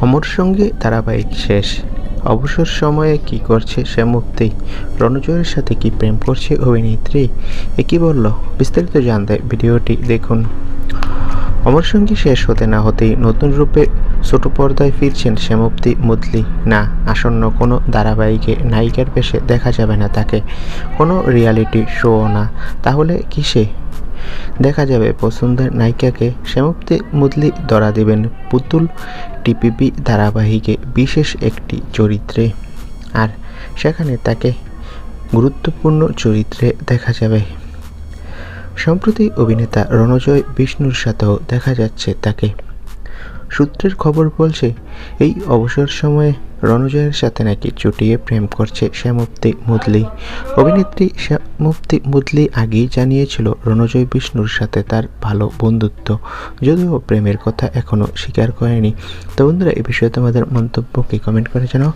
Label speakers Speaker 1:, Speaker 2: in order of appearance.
Speaker 1: অমর সঙ্গে ধারাবাহিক শেষ। অবসর সময়ে কি করছে সে মুক্তি? রণজয়ের সাথে কি প্রেম করছে অভিনেত্রী? এ কি বলল? বিস্তারিত জানতে ভিডিওটি দেখুন। অমর সঙ্গী শেষ হতে না হতেই নতুন রূপে ছোট পর্দায় ফিরছেন শ্যামপ্তি মুদলি। না, আসন্ন কোনো ধারাবাহিকে নায়িকার বেশে দেখা যাবে না তাকে। কোনো রিয়ালিটি শোও না। তাহলে কিসে? দেখা যাবে পছন্দের নায়িকাকে সমাপ্তি মুদলি ধরা দেবেন পুতুল টিপিপি ধারাবাহিকে বিশেষ একটি চরিত্রে। আর সেখানে তাকে গুরুত্বপূর্ণ চরিত্রে দেখা যাবে। সম্প্রতি অভিনেতা রণজয় বিষ্ণুর সাথেও দেখা যাচ্ছে তাকে। সূত্রের খবর বলছে, এই অবসর সময়ে রণজয়ের সাথে নাকি চুটিয়ে প্রেম করছে শ্যামপ্তি মুদলি। অভিনেত্রী শ্যামপ্তি মুদলি আগেই জানিয়েছিল, রণজয় বিষ্ণুর সাথে তার ভালো বন্ধুত্ব। যদিও প্রেমের কথা এখনও স্বীকার করেনি। তো বন্ধুরা, এ বিষয়ে তোমাদের মন্তব্য কি? কমেন্ট করে জানাও।